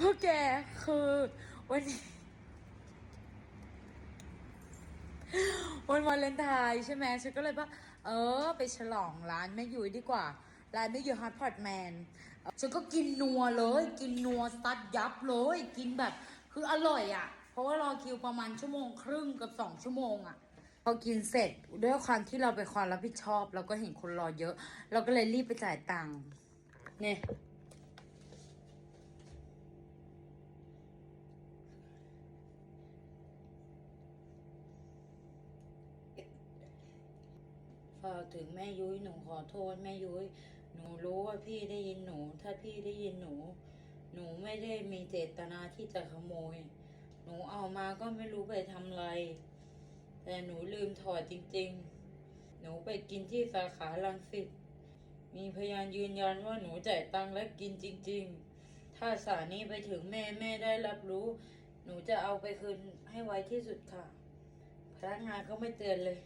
พวกแกคือวันนี้วันวาเลนไทน์ใช่ไหมฉันก็เลยว่า เออ ไปฉลองร้านแม่ยุ้ยดีกว่า ร้านแม่ยุ้ยฮอตพอตแมนฉันก็กินนัวเลย กินนัวซัดยับเลย กินแบบคืออร่อยอะ่ะ เพราะว่ารอคิวประมาณชั่วโมงครึ่งกับสองชั่วโมงอะ่ะพอกินเสร็จด้วยความที่เราเป็นความรับผิดชอบ เราก็เห็นคนรอเยอะ เราก็เลยรีบไปจ่ายตังค์เนี่ย ฝากถึงแม่ยุ้ยหนูขอโทษแม่ยุ้ยหนูรู้ว่าพี่ได้ยินหนู ถ้าพี่ได้ยินหนู หนูไม่ได้มีเจตนาที่จะขโมย หนูเอามาก็ไม่รู้ไปทำอะไร แต่หนูลืมถอดจริง ๆ หนูไปกินที่สาขาลังสิตมีพยานยืนยันว่าหนูจ่ายตังค์และกินจริง ๆ ถ้าสารนี้ไปถึงแม่แม่ได้รับรู้ หนูจะเอาไปคืนให้ไวที่สุดค่ะพนักงานก็ไม่เตือนเลย